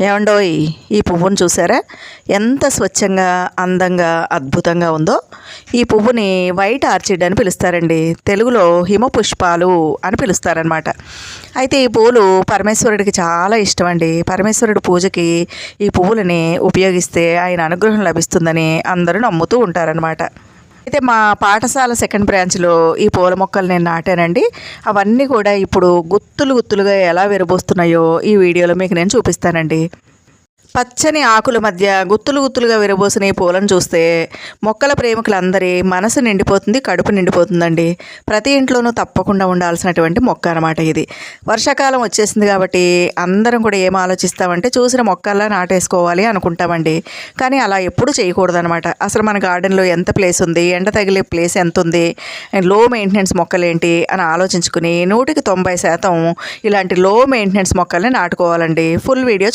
ఏమండోయ్ ఈ పువ్వును చూసారా? ఎంత స్వచ్ఛంగా అందంగా అద్భుతంగా ఉందో. ఈ పువ్వుని వైట్ ఆర్చిడ్ అని పిలుస్తారండి. తెలుగులో హిమపుష్పాలు అని పిలుస్తారనమాట అయితే ఈ పువ్వులు పరమేశ్వరుడికి చాలా ఇష్టం అండి పరమేశ్వరుడి పూజకి ఈ పువ్వులని ఉపయోగిస్తే ఆయన అనుగ్రహం లభిస్తుందని అందరూ నమ్ముతూ ఉంటారనమాట అయితే మా పాఠశాల సెకండ్ బ్రాంచ్లో ఈ పూల మొక్కలు నేను నాటానండి. అవన్నీ కూడా ఇప్పుడు గుత్తులు గుత్తులుగా ఎలా విరబోస్తున్నాయో ఈ వీడియోలో మీకు నేను చూపిస్తానండి. పచ్చని ఆకుల మధ్య గుత్తులు గుత్తులుగా విరబోసిన ఈ పూలను చూస్తే మొక్కల ప్రేమికులందరి మనసు నిండిపోతుంది కడుపు నిండిపోతుందండి. ప్రతి ఇంట్లోనూ తప్పకుండా ఉండాల్సినటువంటి మొక్క అనమాట ఇది. వర్షాకాలం వచ్చేసింది కాబట్టి అందరం కూడా ఏం ఆలోచిస్తామంటే చూసిన మొక్కల్లా నాటేసుకోవాలి అనుకుంటామండి. కానీ అలా ఎప్పుడు చేయకూడదు అనమాట అసలు మన గార్డెన్లో ఎంత ప్లేస్ ఉంది ఎండ తగిలే ప్లేస్ ఎంత ఉంది లో మెయింటెనెన్స్ మొక్కలు ఏంటి అని ఆలోచించుకుని నూటికి తొంభై శాతం ఇలాంటి లో మెయింటెనెన్స్ మొక్కల్ని నాటుకోవాలండి. Full video